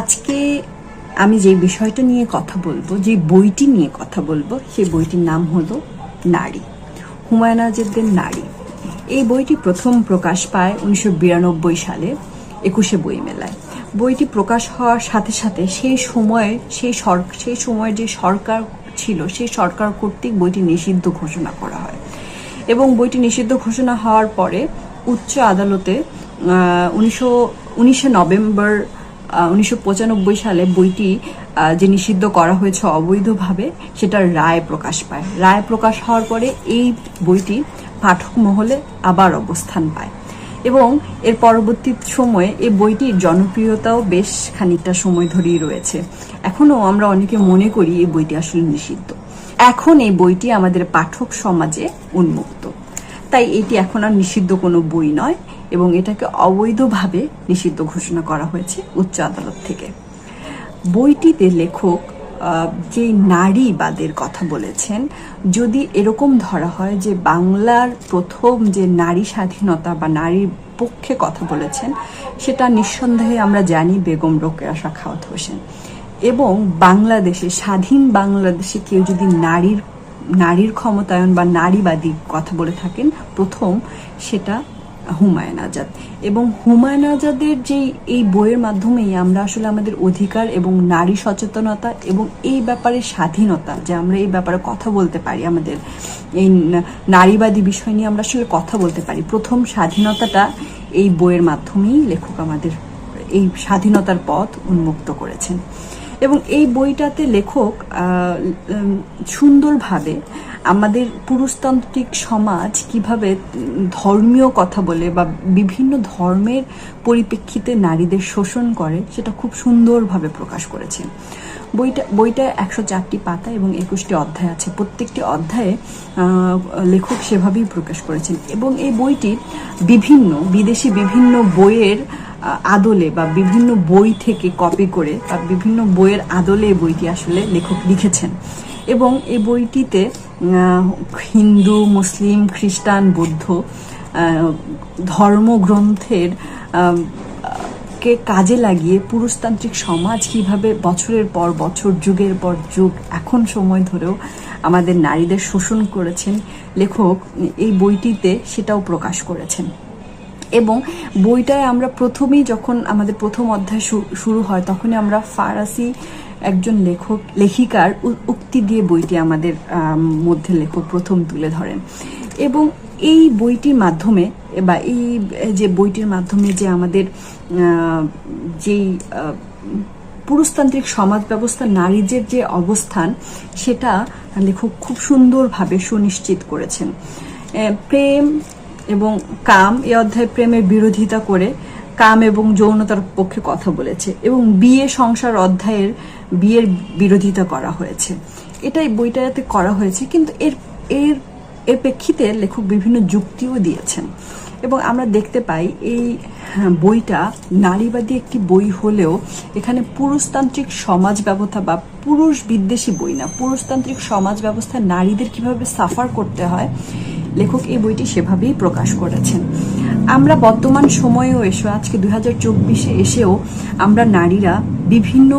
আজকে আমি যে বিষয়টা নিয়ে কথা বলব, যে বইটি নিয়ে কথা বলব, সেই বইটির নাম হলো নারী, হুমায়ুন আজাদের নারী। এই বইটি প্রথম প্রকাশ পায় উনিশশো বিরানব্বই সালে একুশে বই মেলায় বইটি প্রকাশ হওয়ার সাথে সাথে সেই সময়ে, সেই সর, সেই সময়ের যে সরকার ছিল, সেই সরকার কর্তৃক বইটি নিষিদ্ধ ঘোষণা করা হয়। এবং বইটি নিষিদ্ধ ঘোষণা হওয়ার পরে উচ্চ আদালতে উনিশশো, উনিশে নভেম্বর উনিশশো পঁচানব্বই সালে বইটি যে নিষিদ্ধ করা হয়েছে অবৈধভাবে, সেটার রায় প্রকাশ পায়। রায় প্রকাশ হওয়ার পরে এই বইটি পাঠক মহলে আবার অবস্থান পায়। এবং এর পরবর্তী সময়ে এই বইটির জনপ্রিয়তাও বেশ খানিকটা সময় ধরেই রয়েছে। এখনও আমরা অনেকে মনে করি এই বইটি আসলে নিষিদ্ধ। এখন এই বইটি আমাদের পাঠক সমাজে উন্মুক্ত। তাই এটি এখন আর নিষিদ্ধ কোনো বই নয় এবং এটাকে অবৈধভাবে নিষিদ্ধ ঘোষণা করা হয়েছে উচ্চ আদালত থেকে। বইটিতে লেখক যে নারীবাদের কথা বলেছেন, যদি এরকম ধরা হয় যে বাংলার প্রথম যে নারী স্বাধীনতা বা নারীর পক্ষে কথা বলেছেন, সেটা নিঃসন্দেহে আমরা জানি বেগম রোকে রোকেয়া সাখাওয়াত হোসেন। এবং বাংলাদেশে, স্বাধীন বাংলাদেশে কেউ যদি নারীর নারীর ক্ষমতায়ন বা নারীবাদী কথা বলে থাকেন, প্রথম সেটা হুমায়ুন আজাদ। এবং হুমায়ুন আজাদের যে এই বইয়ের মাধ্যমেই আমরা আসলে আমাদের অধিকার এবং নারী সচেতনতা এবং এই ব্যাপারে স্বাধীনতা যে আমরা এই ব্যাপারে কথা বলতে পারি, আমাদের এই নারীবাদী বিষয় নিয়ে আমরা আসলে কথা বলতে পারি। প্রথম স্বাধীনতাটা এই বইয়ের মাধ্যমেই লেখক আমাদের এই স্বাধীনতার পথ উন্মুক্ত করেছেন। এবং এই বইটাতে লেখক সুন্দরভাবে আমাদের পুরুষতান্ত্রিক সমাজ কীভাবে ধর্মীয় কথা বলে বা বিভিন্ন ধর্মের পরিপ্রেক্ষিতে নারীদের শোষণ করে, সেটা খুব সুন্দরভাবে প্রকাশ করেছেন। বইটা বইটা একশো চারটি পাতা এবং একুশটি অধ্যায় আছে। প্রত্যেকটি অধ্যায়ে লেখক সেভাবেই প্রকাশ করেছেন। এবং এই বইটি বিভিন্ন, বিদেশি বিভিন্ন বইয়ের আদলে বা বিভিন্ন বই থেকে কপি করে বা বিভিন্ন বইয়ের আদলে এই বইটি আসলে লেখক লিখেছেন। এবং এই বইটিতে হিন্দু, মুসলিম, খ্রিস্টান, বৌদ্ধ ধর্মগ্রন্থের কে কাজে লাগিয়ে পুরুষতান্ত্রিক সমাজ কীভাবে বছরের পর বছর, যুগের পর যুগ, এখন সময় ধরেও আমাদের নারীদের শোষণ করেছেন, লেখক এই বইটিতে সেটাও প্রকাশ করেছেন। এবং বইটায় আমরা প্রথমেই যখন আমাদের প্রথম অধ্যায় শুরু হয়, তখনই আমরা ফারাসি একজন লেখক, লেখিকার উক্তি দিয়ে বইটি আমাদের মধ্যে লেখক প্রথম তুলে ধরেন। এবং এই বইটির মাধ্যমে, বা এই যে বইটির মাধ্যমে যে আমাদের যেই পুরুষতান্ত্রিক সমাজ ব্যবস্থা, নারীদের যে অবস্থান, সেটা লেখক খুব সুন্দরভাবে সুনিশ্চিত করেছেন। প্রেম এবং কাম এই অধ্যায়ে প্রেমের বিরোধিতা করে কাম এবং যৌনতার পক্ষে কথা বলেছে এবং বিয়ে সংসার অধ্যায়ের বিয়ের বিরোধিতা করা হয়েছে। এটাই বইটাতে করা হয়েছে কিন্তু এর এর এর প্রেক্ষিতে লেখক বিভিন্ন যুক্তিও দিয়েছেন। এবং আমরা দেখতে পাই এই হ্যাঁ, বইটা নারীবাদী একটি বই হলেও এখানে পুরুষতান্ত্রিক সমাজ ব্যবস্থা বা পুরুষ বিদ্বেষী বই না পুরুষতান্ত্রিক সমাজ ব্যবস্থায় নারীদের কীভাবে সাফার করতে হয় লেখক এই বইটি সেভাবেই প্রকাশ করেছেন। আমরা বর্তমান সময়েও এসে, আজকে দুই হাজার চব্বিশে এসেও আমরা নারীরা বিভিন্ন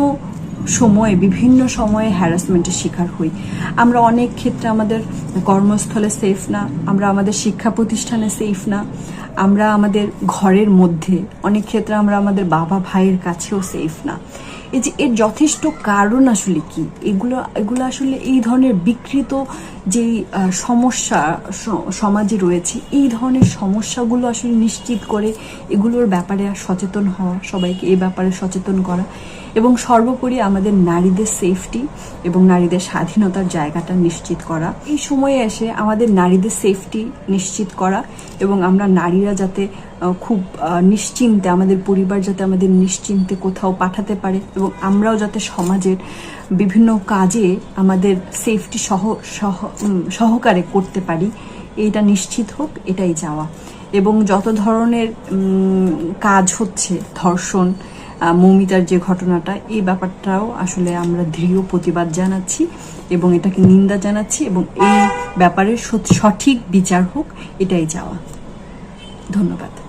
সময়ে বিভিন্ন সময়ে হ্যারাসমেন্টের শিকার হই। আমরা অনেক ক্ষেত্রে আমাদের কর্মস্থলে সেফ না, আমরা আমাদের শিক্ষা প্রতিষ্ঠানে সেফ না, আমরা আমাদের ঘরের মধ্যে, অনেক ক্ষেত্রে আমরা আমাদের বাবা ভাইয়ের কাছেও সেফ না। এই যে এর যথেষ্ট কারণ আসলে কি? এগুলো এগুলো আসলে এই ধরনের বিকৃত যে আহ, সমস্যা সমাজে রয়েছে এই ধরনের সমস্যাগুলো আসলে নিশ্চিত করে এগুলোর ব্যাপারে সচেতন হওয়া সবাইকে এই ব্যাপারে সচেতন করা এবং সর্বোপরি আমাদের নারীদের সেফটি এবং নারীদের স্বাধীনতার জায়গাটা নিশ্চিত করা। এই সময়ে এসে আমাদের নারীদের সেফটি নিশ্চিত করা এবং আমরা নারীরা যাতে খুব নিশ্চিন্তে আমাদের পরিবার যাতে আমাদের নিশ্চিন্তে কোথাও পাঠাতে পারে এবং আমরাও যাতে সমাজের বিভিন্ন কাজে আমাদের সেফটি সহ সহ সহকারে করতে পারি। এইটা নিশ্চিত হোক, এটাই চাওয়া। এবং যত ধরনের কাজ হচ্ছে, ধর্ষণ মৌমিতার যে ঘটনাটা, এই ব্যাপারটাও আসলে আমরা দৃঢ় প্রতিবাদ জানাচ্ছি এবং এটাকে নিন্দা জানাচ্ছি এবং এই ব্যাপারে সঠিক বিচার হোক, এটাই চাওয়া। ধন্যবাদ।